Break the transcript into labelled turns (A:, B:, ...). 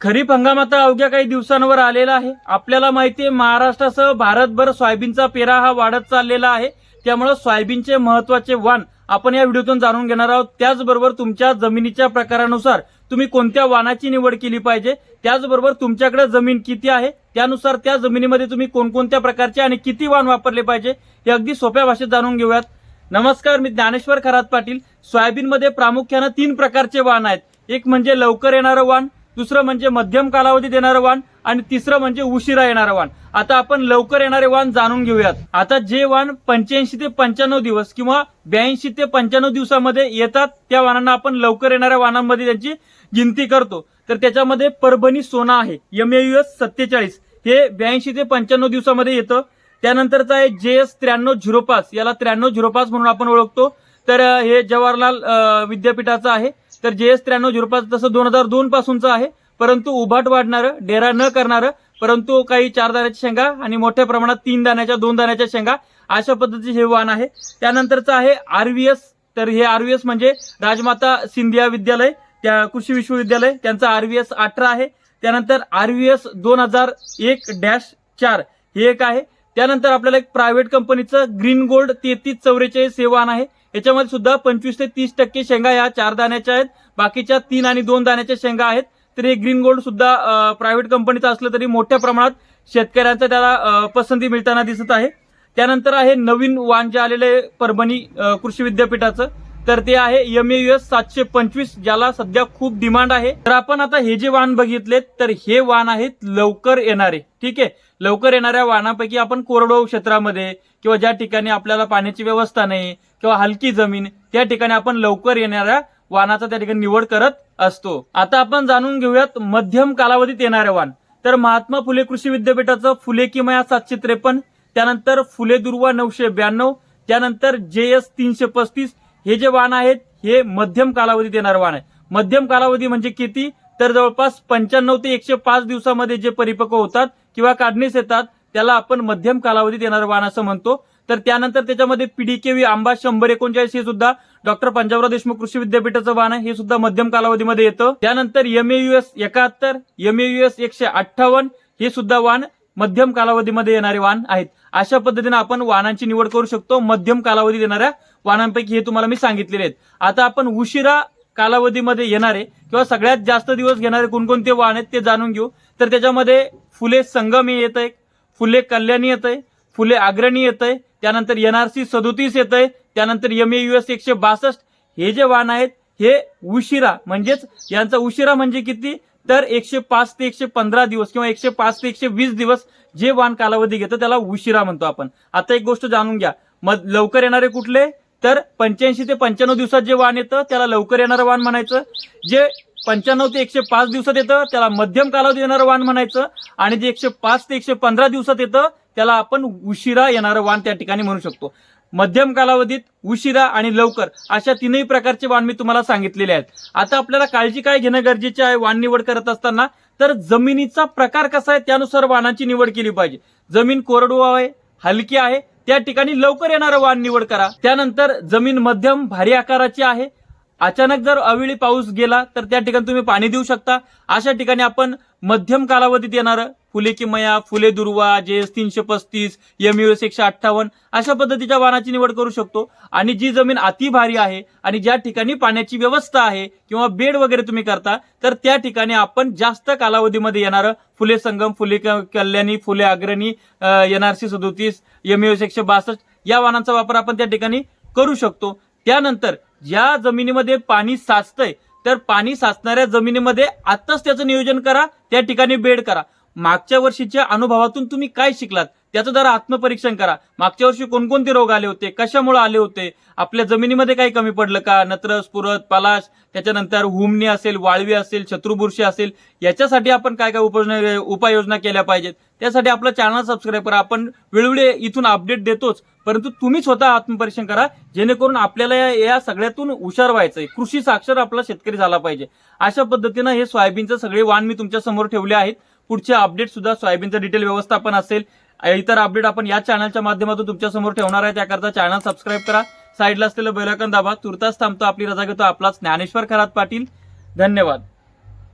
A: खरीप हंगाम आता अवघ्या काही दिवसांवर आलेला आहे. आपल्याला माहिती आहे महाराष्ट्रासह भारतभर सोयाबीनचा पेरा हा वाढत चाललेला आहे. त्यामुळे सोयाबीनचे महत्त्वाचे वाण आपण या व्हिडिओतून जाणून घेणार आहोत. त्याचबरोबर तुमच्या जमिनीच्या प्रकारानुसार तुम्ही कोणत्या वाणाची निवड केली पाहिजे? त्याचबरोबर तुमच्याकडे जमीन किती आहे? त्यानुसार त्या जमिनीमध्ये तुम्ही कोणकोणत्या प्रकारचे आणि किती वाण वापरले पाहिजे? हे अगदी सोप्या भाषेत जाणून घेऊयात. नमस्कार मी ज्ञानेश्वर खरात पाटील. सोयाबीनमध्ये प्रामुख्यानं तीन प्रकारचे वाण आहेत. एक म्हणजे लवकर येणारं वाण दुसरं म्हणजे मध्यम कालावधीत देणारं वाण आणि तिसरं म्हणजे उशिरा येणारं वाण. आता आपण लवकर येणारे वाण जाणून घेऊयात. आता जे वाण पंच्याऐंशी ते पंच्याण्णव दिवस किंवा ब्याऐंशी ते पंच्याण्णव दिवसामध्ये येतात त्या वाणांना आपण लवकर येणाऱ्या वाणांमध्ये त्यांची गिनती करतो. तर त्याच्यामध्ये परभणी सोना आहे एम यू एस सत्तेचाळीस. हे ब्याऐंशी ते पंच्याण्णव दिवसामध्ये येतं. त्यानंतरचं आहे जे एस त्र्याण्णव झिरो पाच. याला त्र्याण्णव झिरो पाच म्हणून आपण ओळखतो. तर हे जवाहरलाल विद्यापीठाचं आहे. तर जे एस त्र्याण्णव झिरो पाच तसं दोन हजार दोन पासूनचं आहे. परंतु उभाट वाढणारं डेरा न करणारं परंतु काही चार दाण्याच्या शेंगा आणि मोठ्या प्रमाणात तीन दाण्याच्या दोन दाण्याच्या शेंगा अशा पद्धतीचे हे वाण आहे. त्यानंतरचं आहे आरव्हीएस तर हे आरव्हीएस म्हणजे राजमाता सिंधिया विद्यालय त्या कृषी विश्वविद्यालय त्यांचं आरव्हीएस अठरा आहे. त्यानंतर आरव्हीएस दोन हजार एक डॅश चार हे एक आहे. त्यानंतर आपल्याला एक प्रायव्हेट कंपनीचं ग्रीन गोल्ड तेहतीस चौवेचाळीस हे आहे. याच्यामध्ये सुद्धा पंचवीस ते तीस टक्के शेंगा या चार दाण्याच्या आहेत. बाकीच्या तीन आणि दोन दाण्याच्या शेंगा आहेत. तर हे ग्रीन गोल्ड सुद्धा प्रायव्हेट कंपनीचं असलं तरी मोठ्या प्रमाणात शेतकऱ्यांचा त्याला पसंती मिळताना दिसत आहे. त्यानंतर आहे नवीन वाण जे आलेलं आहे परभणी कृषी विद्यापीठाचं. तर ते आहे एम एस सातशे पंचवीस ज्याला सध्या खूप डिमांड आहे. तर आपण आता हे जे वाण बघितले तर हे वाण आहेत लवकर येणारे. ठीक आहे? लवकर येणाऱ्या वाहनापैकी आपण कोरडवाहू क्षेत्रामध्ये किंवा ज्या ठिकाणी आपल्याला पाण्याची व्यवस्था नाही किंवा हलकी जमीन त्या ठिकाणी आपण लवकर येणाऱ्या वाहनाचा त्या ठिकाणी निवड करत असतो. आता आपण जाणून घेऊयात मध्यम कालावधीत येणारे वाण तर महात्मा फुले कृषी विद्यापीठाचं फुले किमया सातशे त्रेपन्न त्यानंतर फुले दुर्वा नऊशे ब्याण्णव त्यानंतर जे एस तीनशे पस्तीस हे जे वाण आहेत हे मध्यम कालावधीत येणार वाण आहे. मध्यम कालावधी म्हणजे किती? तर जवळपास पंच्याण्णव ते एकशे पाच दिवसामध्ये जे परिपक्व होतात किंवा काढणीस येतात त्याला आपण मध्यम कालावधीत येणार वाण असं म्हणतो. तर त्यानंतर त्याच्यामध्ये पीडीकेव्ही आंबा शंभर एकोणचाळीस हे सुद्धा डॉक्टर पंजाबराव देशमुख कृषी विद्यापीठाचं वाण आहे हे सुद्धा मध्यम कालावधीमध्ये येतं. त्यानंतर एम एस एकाहत्तर एम एस एकशे अठ्ठावन्न हे सुद्धा वाण मध्यम कालावधीमध्ये येणारे वाण आहेत. अशा पद्धतीने आपण वाणांची निवड करू शकतो मध्यम कालावधीत येणाऱ्या वाणांपैकी हे तुम्हाला मी सांगितलेले आहेत. आता आपण उशिरा कालावधीमध्ये येणारे किंवा सगळ्यात जास्त दिवस घेणारे कोणकोणते वाण आहेत ते जाणून घेऊ. तर त्याच्यामध्ये फुले संगम येत आहे फुले कल्याणी येत आहे फुले अग्रणी येत आहे त्यानंतर येन आर सी सदोतीस येत आहे त्यानंतर एम यू एस एकशे बासष्ट. हे जे वाण आहेत हे उशिरा म्हणजेच यांचा उशिरा म्हणजे किती? तर एकशे पाच ते एकशे पंधरा दिवस किंवा एकशे पाच ते एकशे वीस दिवस जे वाण कालावधी घेतं त्याला उशिरा म्हणतो आपण. आता एक गोष्ट जाणून घ्या. मग लवकर येणारे कुठले? तर पंच्याऐंशी ते पंच्याण्णव दिवसात जे वाण येतं त्याला लवकर येणारं वाण म्हणायचं. जे पंच्याण्णव ते एकशे पाच दिवसात येतं त्याला मध्यम कालावधी येणारं वाण म्हणायचं. आणि जे एकशे पाच ते एकशे पंधरा दिवसात येतं त्याला आपण उशिरा येणारं वाण त्या ठिकाणी म्हणू शकतो. मध्यम कालावधीत उशिरा आणि लवकर अशा तीनही प्रकारचे वाण मी तुम्हाला सांगितलेले आहेत. आता आपल्याला काळजी काय घेणं गरजेचे आहे वाण निवड करत असताना? तर जमिनीचा प्रकार कसा आहे त्यानुसार वाणाची निवड केली पाहिजे. जमीन कोरडवाहू आहे हलकी आहे त्या ठिकाणी लवकर येणारं वाण निवड करा. त्यानंतर जमीन मध्यम भारी आकाराची आहे. अचानक जर अवेळी पाऊस गेला तर त्या ठिकाणी तुम्ही पाणी देऊ शकता. अशा ठिकाणी आपण मध्यम कालावधीत येणारं फुले किमया फुले दुर्वा जे एस तीनशे पस्तीस एम यू एस एकशे अठ्ठावन्न अशा पद्धतीच्या वाणाची निवड करू शकतो. आणि जी जमीन अति भारी आहे आणि ज्या ठिकाणी पाण्याची व्यवस्था आहे किंवा बेड वगैरे तुम्ही करता तर त्या ठिकाणी आपण जास्त कालावधीमध्ये येणारं फुले संगम फुले कल्याणी फुले अग्रणी एनआरसी सदोतीस एम यू एस एकशे बासष्ट या वाहनांचा वापर आपण त्या ठिकाणी करू शकतो. त्यानंतर ज्या जमिनीमध्ये पाणी साचतंय तर पाणी साचणाऱ्या जमिनीमध्ये आताच त्याचं नियोजन करा त्या ठिकाणी बेड करा. मागच्या वर्षीच्या अनुभवातून तुम्ही काय शिकलात? त्याचं जरा आत्मपरीक्षण करा. मागच्या वर्षी कोणकोणते रोग आले होते? कशामुळे आले होते? आपल्या जमिनीमध्ये काही कमी पडलं का? नत्र पुरत पलाश त्याच्यानंतर हुमणी असेल वाळवी असेल शत्रुबुरशी असेल याच्यासाठी आपण काय काय उपाय उपाययोजना केल्या पाहिजेत? त्यासाठी आपलं चॅनल सबस्क्राईब करा. आपण वेळोवेळी इथून अपडेट देतोच. परंतु तुम्ही स्वतः आत्मपरीक्षण करा. जेणेकरून आपल्याला या- या सगळ्यातून हुशार व्हायचंय. कृषी साक्षर आपला शेतकरी झाला पाहिजे. अशा पद्धतीनं हे सोयाबीनचं सगळे वाण मी तुमच्यासमोर ठेवले आहेत. पुढचे अपडेट सुद्धा सोयाबीनचं डिटेल व्यवस्थापन असेल. इतर अपडेट आपण या चॅनलच्या माध्यमातून तुमच्यासमोर ठेवणार आहे. त्याकरता चॅनल सबस्क्राईब करा. साईडला असलेलं बेलाकन दाबा. तुर्तास थांबतो. आपली रजा घेतो. आपलाच ज्ञानेश्वर खरात पाटील. धन्यवाद.